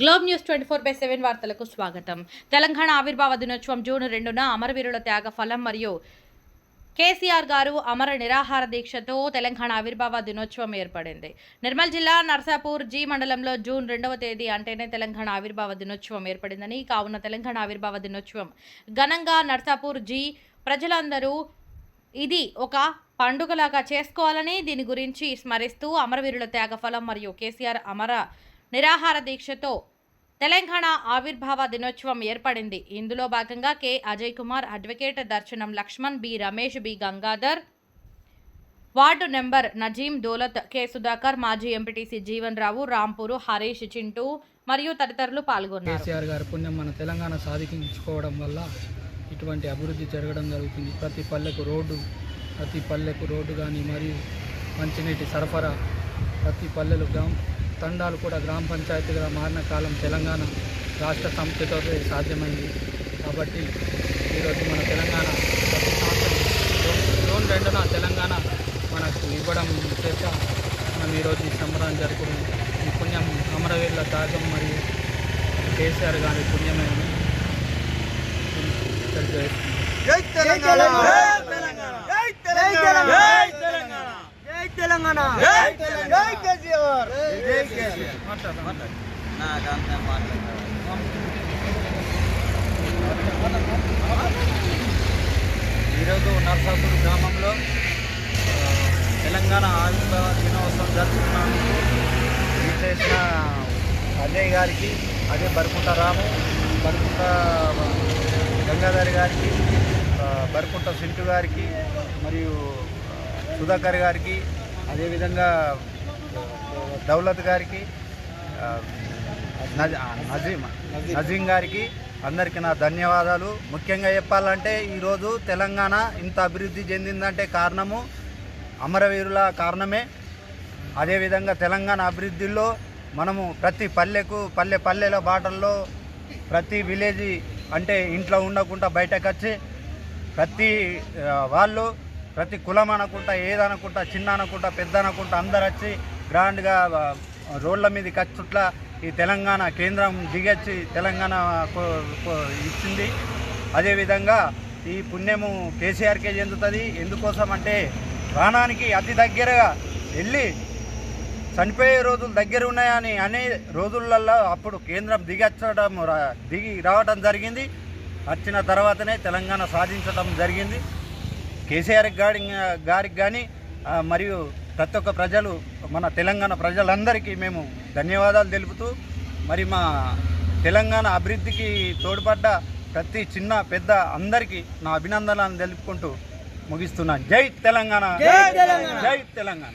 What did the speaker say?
Globe News twenty four by seven వార్తలకు స్వాగతం. తెలంగాణ ఆవిర్భావ దినోత్సవం జూన్ రెండున అమరవీరుల త్యాగ ఫలం మరియు కేసీఆర్ గారు అమర నిరాహార దీక్షతో తెలంగాణ ఆవిర్భావ దినోత్సవం ఏర్పడింది. నిర్మల్ జిల్లా నర్సాపూర్ జీ మండలంలో జూన్ రెండవ తేదీ అంటేనే తెలంగాణ ఆవిర్భావ దినోత్సవం ఏర్పడిందని కావున తెలంగాణ ఆవిర్భావ దినోత్సవం ఘనంగా నర్సాపూర్ జీ ప్రజలందరూ ఇది ఒక పండుగలాగా చేసుకోవాలని దీని గురించి స్మరిస్తూ అమరవీరుల త్యాగఫలం మరియు కేసీఆర్ అమర నిరాహార దీక్షతో తెలంగాణ ఆవిర్భావ దినోత్సవం ఏర్పడింది. ఇందులో భాగంగా K. Ajay Kumar advocate Darshanam Laxman B. Ramesh B. Gangadhar ward number Nazeem Daulat K. Sudhakar మాజీ ఎంపీటీసీ జీవన్ రావు రాంపూరు హరీష్ చింటూ మరియు తదితరులు పాల్గొన్నారు. కేసీఆర్ గారి పుణ్యం మన తెలంగాణ సాధించుకోవడం వల్ల ఇటువంటి అభివృద్ధి జరగడం జరుగుతుంది. ప్రతి పల్లెకు రోడ్డు ప్రతి పల్లెకు రోడ్డు కానీ మరియు మంచినీటి సరఫరా ప్రతి పల్లెలు గ్రామ తండాలు కూడా గ్రామ పంచాయతీగా మారిన కాలం తెలంగాణ రాష్ట్ర సంస్థతో సాధ్యమైంది. కాబట్టి ఈరోజు మన తెలంగాణ ప్రతి సంవత్సరం జూన్- రెండున తెలంగాణ మనకు ఇవ్వడం చేత మనం ఈరోజు ఈ సంబరాన్ని జరుపుకున్నాం. ఈ పుణ్యం అమరవీరుల త్యాగం మరియు కేసీఆర్ గారి పుణ్యమే అని జై తెలంగాణ జై తెలంగాణ జై తెలంగాణ జై తెలంగాణ జై తెలంగాణ జై కేసీఆర్ జై కేసీఆర్ ఈరోజు నర్సాపూర్ గ్రామంలో తెలంగాణ ఆయుధ దినోత్సవం జరుపుకున్నాను చేసిన అజయ్ గారికి అదే బరుకుంట రాము బరుకుంట గంగాధర్ గారికి బరుకుంట సింటు గారికి మరియు సుధాకర్ గారికి అదేవిధంగా దౌలత్ గారికి ఆ, నజ- ఆ, నజీం నజీం గారికి అందరికీ నా ధన్యవాదాలు. ముఖ్యంగా చెప్పాలంటే ఈరోజు తెలంగాణ ఇంత అభివృద్ధి చెందిందంటే కారణము అమరవీరుల కారణమే. అదేవిధంగా తెలంగాణ అభివృద్ధిలో మనము ప్రతి పల్లెకు పల్లె పల్లెల బాటల్లో ప్రతి విలేజ్ అంటే ఇంట్లో ఉండకుండా బయటకు వచ్చి ప్రతి వాళ్ళు ప్రతి కులం అనకుండా ఏదనుకుంటా చిన్న అనుకుంటా పెద్ద అనుకుంటా అందరు వచ్చి గ్రాండ్గా రోడ్ల మీదకి వచ్చుట్లా ఈ తెలంగాణ కేంద్రం దిగచ్చి తెలంగాణ ఇచ్చింది. అదేవిధంగా ఈ పుణ్యము కేసీఆర్కే చెందుతుంది. ఎందుకోసం అంటే ప్రాణానికి అతి దగ్గరగా వెళ్ళి చనిపోయే రోజులు దగ్గర ఉన్నాయని అనే రోజులలో అప్పుడు కేంద్రం దిగచ్చడం దిగి రావడం జరిగింది. వచ్చిన తర్వాతనే తెలంగాణ సాధించడం జరిగింది. కేసీఆర్ గారి గారికి కానీ మరియు ప్రతి ఒక్క ప్రజలు మన తెలంగాణ ప్రజలందరికీ మేము ధన్యవాదాలు తెలుపుతూ మరి మా తెలంగాణ అభివృద్ధికి తోడ్పడ్డ ప్రతి చిన్న పెద్ద అందరికీ నా అభినందనలు తెలుపుకుంటూ ముగిస్తున్నాను జై తెలంగాణ! జై తెలంగాణ! జై తెలంగాణ!